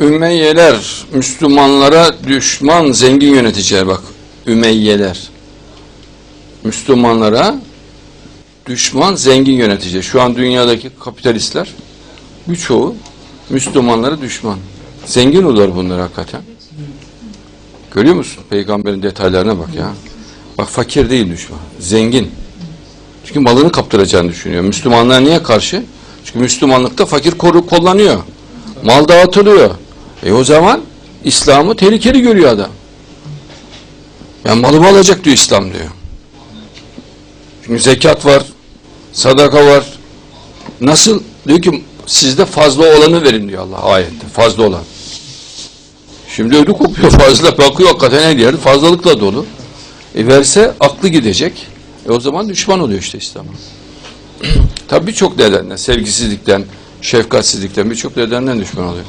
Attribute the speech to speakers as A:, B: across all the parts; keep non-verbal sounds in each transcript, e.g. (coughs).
A: Ümeyyeler Müslümanlara düşman zengin yöneticiler bak. Ümeyyeler. Müslümanlara düşman zengin yönetici. Şu an dünyadaki kapitalistler birçoğu Müslümanlara düşman. Zengin oluyor bunlar hakikaten. Görüyor musun? Peygamberin detaylarına bak ya. Bak fakir değil düşman. Zengin. Çünkü malını kaptıracağını düşünüyor. Müslümanlar niye karşı? Çünkü Müslümanlıkta fakir koru kullanıyor. Mal dağıtılıyor. E o zaman İslam'ı tehlikeli görüyor adam. Ben malımı alacak diyor İslam diyor. Çünkü zekat var, sadaka var. Nasıl? Diyor ki sizde fazla olanı verin diyor Allah ayette. Fazla olan. Şimdi ödü kopuyor (laughs) fazla. Bakıyor hakikaten her yerde fazlalıkla dolu. E verse aklı gidecek. E o zaman düşman oluyor işte İslam'a. (clears throat) Tabii birçok nedenden, sevgisizlikten, şefkatsizlikten birçok nedenden düşman oluyor.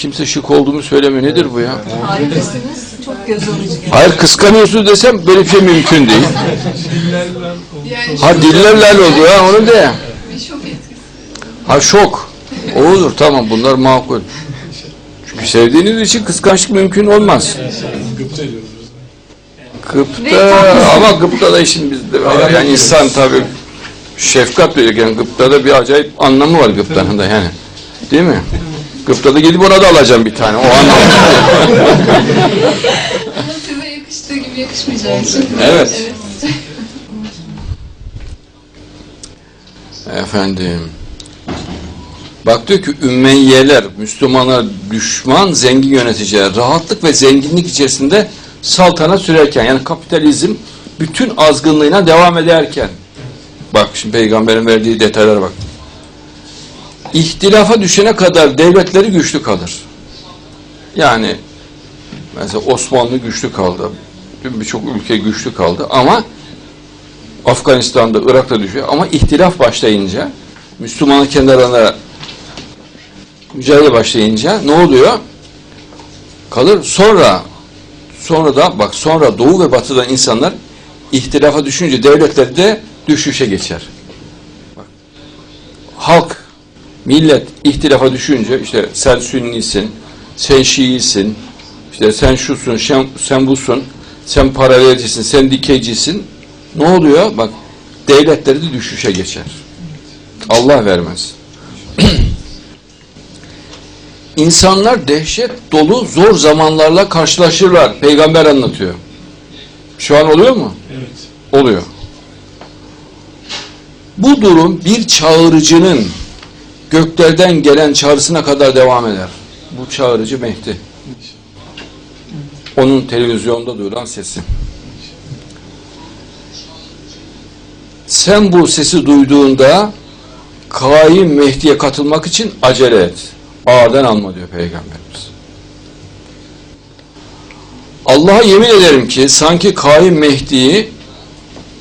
A: Kimse şık olduğumu söylemiyor. Nedir bu ya?
B: Harikasınız. Çok göz alıcı.
A: Hayır kıskanıyorsun desem böyle bir şey mümkün değil.
C: Yani
A: Ha dillerler oldu ya onu de. Ha şok. O olur tamam bunlar makul. Çünkü sevdiğiniz için kıskançlık mümkün olmaz. Gıpta ama gıpta da işin bizde. Yani insan tabii şefkat verirken gıpta da bir acayip anlamı var gıptanın da yani. Değil mi? Gıpta da gidip ona da alacağım bir tane. O anlamda.
C: Size yakıştığı gibi yakışmayacağı için.
A: Evet.
C: evet.
A: Efendim. Bak diyor ki Ümeyyeler, Müslümanlar düşman, zengin yöneticiler, rahatlık ve zenginlik içerisinde saltanat sürerken, yani kapitalizm bütün azgınlığına devam ederken, bak şimdi peygamberin verdiği detaylara bak. İhtilafa düşene kadar devletleri güçlü kalır. Yani mesela Osmanlı güçlü kaldı. Birçok ülke güçlü kaldı ama Afganistan'da, Irak'ta düşüyor. Ama ihtilaf başlayınca, Müslümanlar kendi aralarında mücadele başlayınca ne oluyor? Kalır. Sonra sonra da bak sonra Doğu ve Batı'dan insanlar ihtilafa düşünce devletler de düşüşe geçer. Bak, halk, millet ihtilafa düşünce işte sen Sünnisin, sen Şiisin, işte sen şusun, sen, sen busun, sen paralelcisin, sen dikeycisin. Ne oluyor? Bak devletleri de düşüşe geçer. Allah vermez. (clears throat) İnsanlar dehşet dolu zor zamanlarla karşılaşırlar. Peygamber anlatıyor. Şu an oluyor mu?
D: Evet.
A: Oluyor. Bu durum bir çağırıcının göklerden gelen çağrısına kadar devam eder. Bu çağırıcı Mehdi. Onun televizyonda duyulan sesi. Sen bu sesi duyduğunda kaim Mehdi'ye katılmak için acele et. Ağırdan alma diyor Peygamberimiz. Allah'a yemin ederim ki sanki kaim Mehdi'yi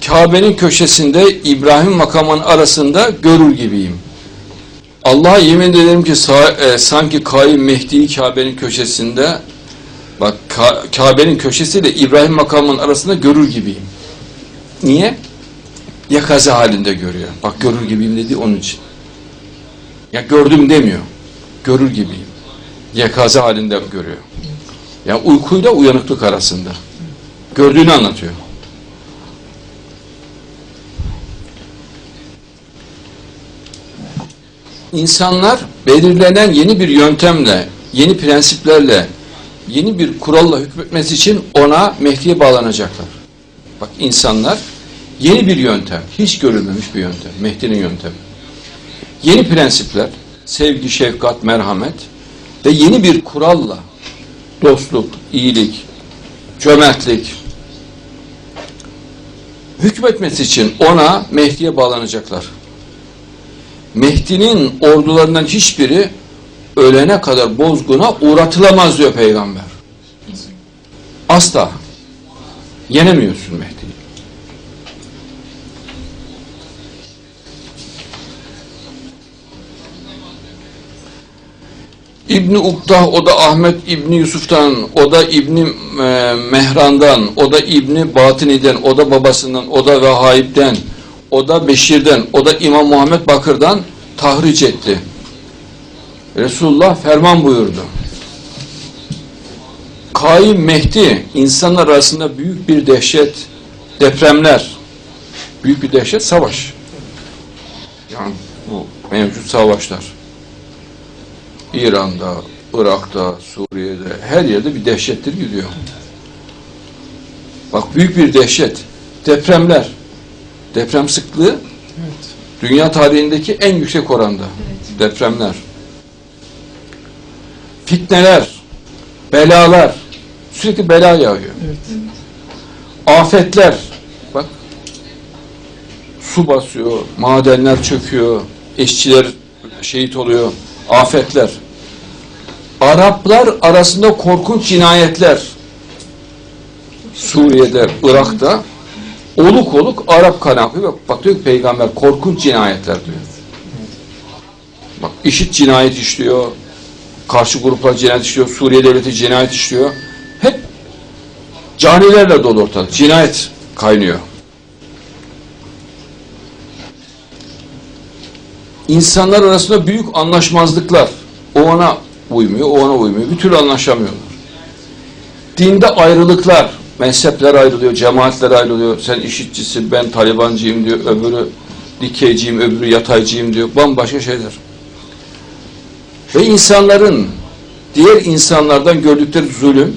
A: Kabe'nin köşesinde İbrahim makamının arasında görür gibiyim. Allah'a yemin ederim ki e, sanki kaim Mehdi'yi Kabe'nin köşesinde bak Ka- Kabe'nin köşesiyle İbrahim makamının arasında görür gibiyim. Niye? Yakaza halinde görüyor. Bak görür gibiyim dedi onun için. Ya gördüm demiyor. Görür gibiyim. Yakaza halinde görüyor. Ya uykuyla uyanıklık arasında. Gördüğünü anlatıyor. İnsanlar belirlenen yeni bir yöntemle, yeni prensiplerle, yeni bir kuralla hükmetmesi için ona Mehdi'ye bağlanacaklar. Bak insanlar yeni bir yöntem, hiç görülmemiş bir yöntem, Mehdi'nin yöntemi. Yeni prensipler, sevgi, şefkat, merhamet ve yeni bir kuralla dostluk, iyilik, cömertlik hükmetmesi için ona Mehdi'ye bağlanacaklar. Mehdi'nin ordularından hiçbiri ölene kadar bozguna uğratılamaz diyor peygamber. Asla. Yenemiyorsun Mehdi'yi. İbni Ukdah, o da Ahmet İbni Yusuf'tan, o da İbni e, Mehran'dan, o da İbni Batini'den, o da babasından, o da Vehhaib'den, o da Beşir'den, o da İmam Muhammed Bakır'dan tahric etti. Resulullah ferman buyurdu. Kaim Mehdi insanlar arasında büyük bir dehşet, depremler, büyük bir dehşet savaş. Yani bu mevcut savaşlar. İran'da, Irak'ta, Suriye'de, her yerde bir dehşettir gidiyor. Bak büyük bir dehşet. Depremler. Deprem sıklığı dünya tarihindeki en yüksek oranda. Depremler. Fitneler, belalar, sürekli bela yağıyor. Afetler, bak su basıyor, madenler çöküyor, işçiler şehit oluyor, afetler. Araplar arasında korkunç cinayetler. Suriye'de, Irak'ta oluk oluk Arap kanı akıyor. Bak diyor ki peygamber korkunç cinayetler diyor. Bak işit cinayet işliyor. Karşı gruplar cinayet işliyor. Suriye devleti cinayet işliyor. Hep canilerle dolu ortalık. Cinayet kaynıyor. İnsanlar arasında büyük anlaşmazlıklar. O ona uymuyor, o ona uymuyor. Bir türlü anlaşamıyorlar. Dinde ayrılıklar, mezhepler ayrılıyor, cemaatler ayrılıyor. Sen işitçisin, ben talibancıyım diyor, öbürü dikeyciyim, öbürü yataycıyım diyor. Bambaşka şeyler. Ve insanların diğer insanlardan gördükleri zulüm,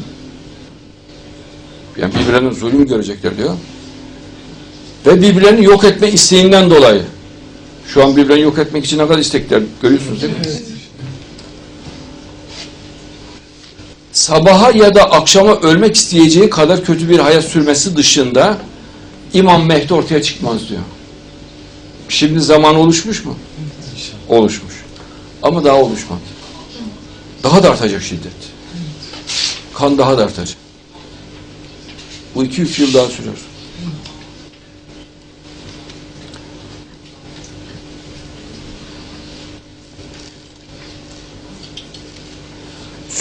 A: yani birbirlerinin zulüm görecekler diyor. Ve birbirlerini yok etme isteğinden dolayı. Şu an birbirlerini yok etmek için ne kadar istekler görüyorsunuz değil mi? Sabaha ya da akşama ölmek isteyeceği kadar kötü bir hayat sürmesi dışında İmam Mehdi ortaya çıkmaz diyor. Şimdi zaman oluşmuş mu? Oluşmuş. Ama daha oluşmadı. Daha da artacak şiddet. Kan daha da artacak. Bu iki üç yıl daha sürer.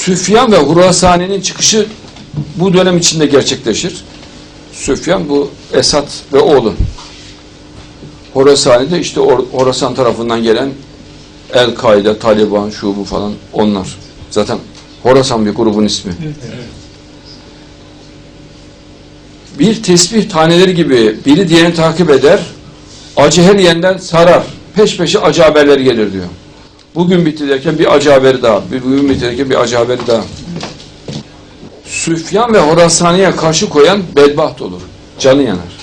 A: Süfyan ve Hurasani'nin çıkışı bu dönem içinde gerçekleşir. Süfyan bu Esat ve oğlu. Horasani de işte Or- Horasan tarafından gelen El-Kaide, Taliban, şu bu falan onlar. Zaten Horasan bir grubun ismi. Bir tesbih taneleri gibi biri diğerini takip eder, acı her yerinden sarar. Peş peşe acı haberler gelir diyor. Bugün bitti derken bir acı haberi daha. Bugün bitti derken bir acı haberi daha. Süfyan ve Horasani'ye karşı koyan bedbaht olur. Canı yanar.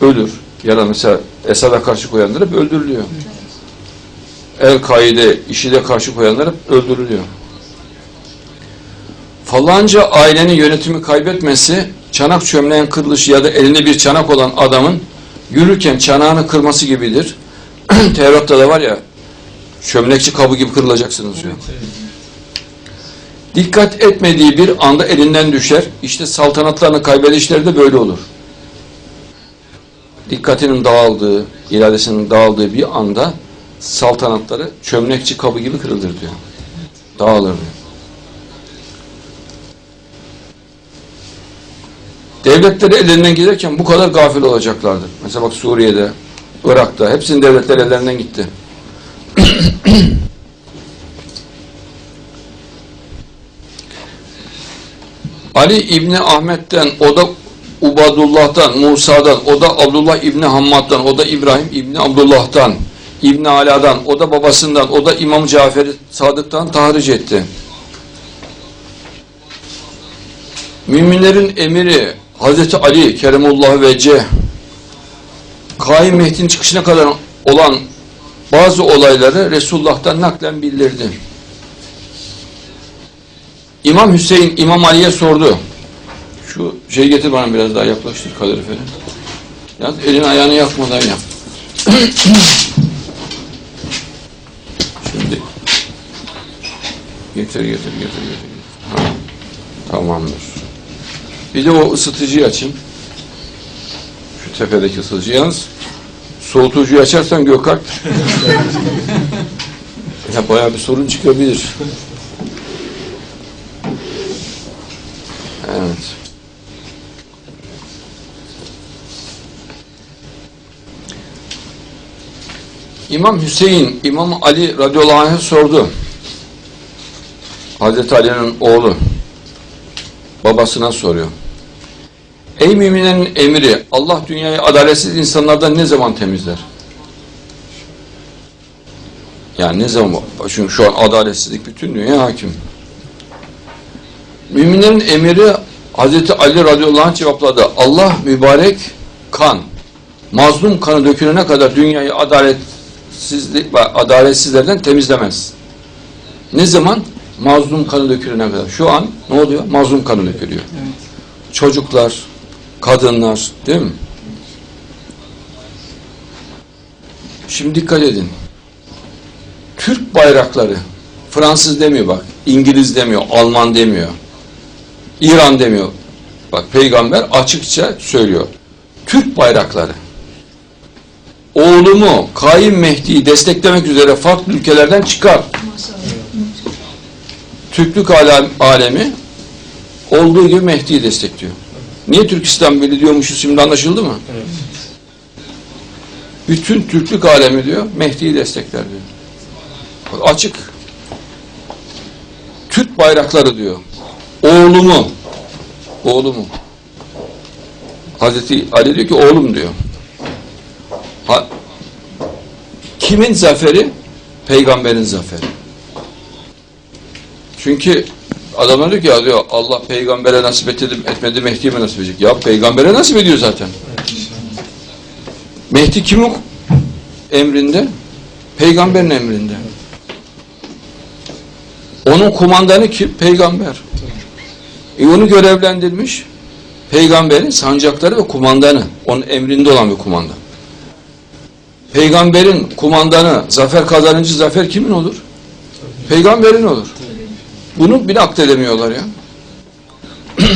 A: Ölür. Ya da mesela Esad'a karşı koyanlar hep öldürülüyor. El-Kaide, IŞİD'e karşı koyanlar hep öldürülüyor. Falanca ailenin yönetimi kaybetmesi, çanak çömleğin kırılışı ya da elinde bir çanak olan adamın yürürken çanağını kırması gibidir. (clears throat) Tevrat'ta da var ya, çömlekçi kabı gibi kırılacaksınız diyor. Dikkat etmediği bir anda elinden düşer. İşte saltanatlarını kaybedişleri de böyle olur. Dikkatinin dağıldığı, iradesinin dağıldığı bir anda saltanatları çömlekçi kabı gibi kırılır diyor. Dağılır diyor. Devletleri ellerinden giderken bu kadar gafil olacaklardır. Mesela bak Suriye'de, Irak'ta hepsinin devletleri ellerinden gitti. (coughs) Ali İbni Ahmet'ten, o da Ubadullah'tan, Musa'dan, o da Abdullah İbni Hammad'dan, o da İbrahim İbni Abdullah'tan, İbni Ala'dan, o da babasından, o da İmam Cafer Sadık'tan tahric etti. Müminlerin emiri Hazreti Ali Keremullah ve C Kaim Mehdi'nin çıkışına kadar olan bazı olayları Resulullah'tan naklen bildirdi. İmam Hüseyin İmam Ali'ye sordu. Şu şey getir bana biraz daha yaklaştır kaloriferi. Yalnız elini ayağını yakmadan yap. (clears throat) Şimdi getir getir getir getir. Ha, tamamdır. Bir de o ısıtıcıyı açayım. Şu tepedeki ısıtıcı. Yalnız soğutucuyu açarsan Gökalp (laughs) ya bayağı bir sorun çıkabilir. Evet. İmam Hüseyin, İmam Ali radıyallahu anh'a sordu. Hazreti Ali'nin oğlu babasına soruyor. Ey müminlerin emiri Allah dünyayı adaletsiz insanlardan ne zaman temizler? Yani ne zaman? Çünkü şu an adaletsizlik bütün dünya hakim. Müminlerin emiri Hazreti Ali radıyallahu anh cevapladı. Allah mübarek kan, mazlum kanı dökülene kadar dünyayı adaletsizlik ve adaletsizlerden temizlemez. Ne zaman? Mazlum kanı dökülene kadar. Şu an ne oluyor? Mazlum kanı dökülüyor. Çocuklar, kadınlar, değil mi? Şimdi dikkat edin. Türk bayrakları, Fransız demiyor bak, İngiliz demiyor, Alman demiyor, İran demiyor. Bak peygamber açıkça söylüyor. Türk bayrakları oğlumu Kaim Mehdi'yi desteklemek üzere farklı ülkelerden çıkar. Türklük alem, alemi olduğu gibi Mehdi'yi destekliyor. Niye Türk İslam Birliği diyormuşuz şimdi anlaşıldı mı? Bütün Türklük alemi diyor Mehdi'yi destekler diyor. Açık. Türk bayrakları diyor. Oğlumu oğlumu Hazreti Ali diyor ki oğlum diyor. Ha, kimin zaferi? Peygamberin zaferi. Çünkü adamlar diyor ki ya diyor Allah peygambere nasip etti, etmedi Mehdi'ye mi nasip edecek? Ya peygambere nasip ediyor zaten. Mehdi kimin emrinde? Peygamberin emrinde. Onun kumandanı kim? Peygamber. E onu görevlendirmiş. Peygamberin sancakları ve kumandanı. Onun emrinde olan bir kumandan. Peygamberin kumandanı, zafer kazanıcı zafer kimin olur? Peygamberin olur. Bunu bile akledemiyorlar ya. (clears throat)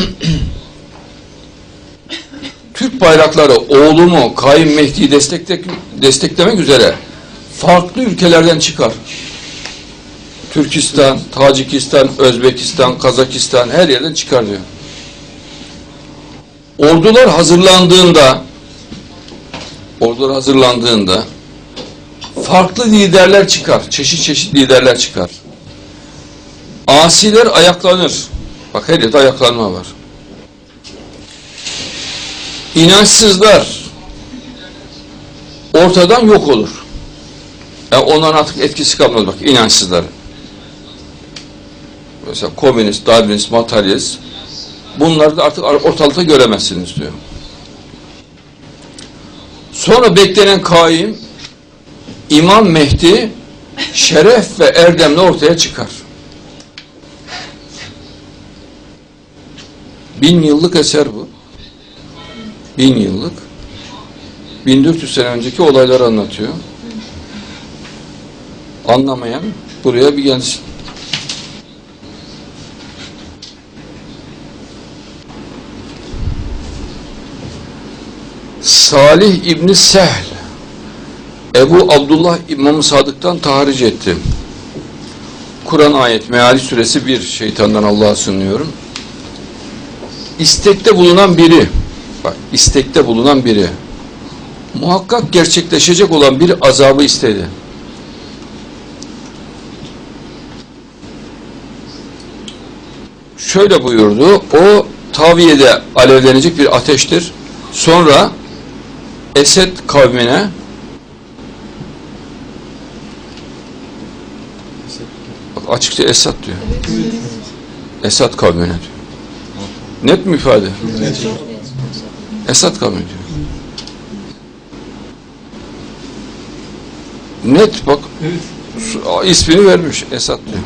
A: Türk bayrakları oğlumu Kaim Mehdi'yi destekle, desteklemek üzere farklı ülkelerden çıkar. Türkistan, Tacikistan, Özbekistan, Kazakistan her yerden çıkar diyor. Ordular hazırlandığında ordular hazırlandığında farklı liderler çıkar. Çeşit çeşit liderler çıkar. Asiler ayaklanır. Bak her yerde ayaklanma var. İnançsızlar ortadan yok olur. Yani onların artık etkisi kalmaz bak inançsızlar. Mesela komünist, Darwinist, materyalist bunları da artık ortalıkta göremezsiniz diyor. Sonra beklenen kaim İmam Mehdi şeref ve erdemle ortaya çıkar. Bin yıllık eser bu. Bin yıllık. 1400 sene önceki olayları anlatıyor. Anlamayan buraya bir gelsin. Salih İbni Sehl Ebu Abdullah İmam-ı Sadık'tan tahric etti. Kur'an ayet Meali suresi 1 şeytandan Allah'a sığınıyorum. İstekte bulunan biri bak istekte bulunan biri muhakkak gerçekleşecek olan bir azabı istedi. Şöyle buyurdu. O Taviye'de alevlenecek bir ateştir. Sonra Esed kavmine bak açıkça Esad diyor. Esad kavmine diyor. Net mi ifade? Esad kavmi diyor. Net bak su- ismini vermiş Esad diyor.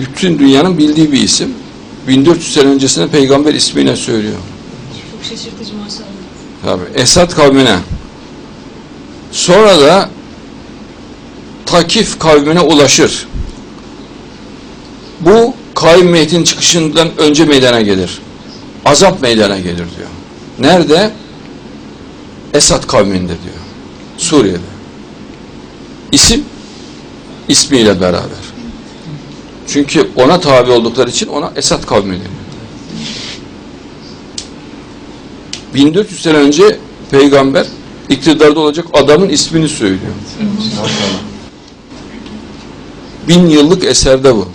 A: Bütün dünyanın bildiği bir isim. 1400 sene öncesinde peygamber ismiyle söylüyor.
B: Çok şaşırtıcı maşallah.
A: Tabii Esad kavmine. Sonra da Takif kavmine ulaşır. Bu Kaim Mehdi'nin çıkışından önce meydana gelir. Azap meydana gelir diyor. Nerede? Esad kavminde diyor. Suriye'de. İsim ismiyle beraber. Çünkü ona tabi oldukları için ona Esad kavmi deniyor. 1400 sene önce peygamber iktidarda olacak adamın ismini söylüyor. Bin yıllık eserde bu.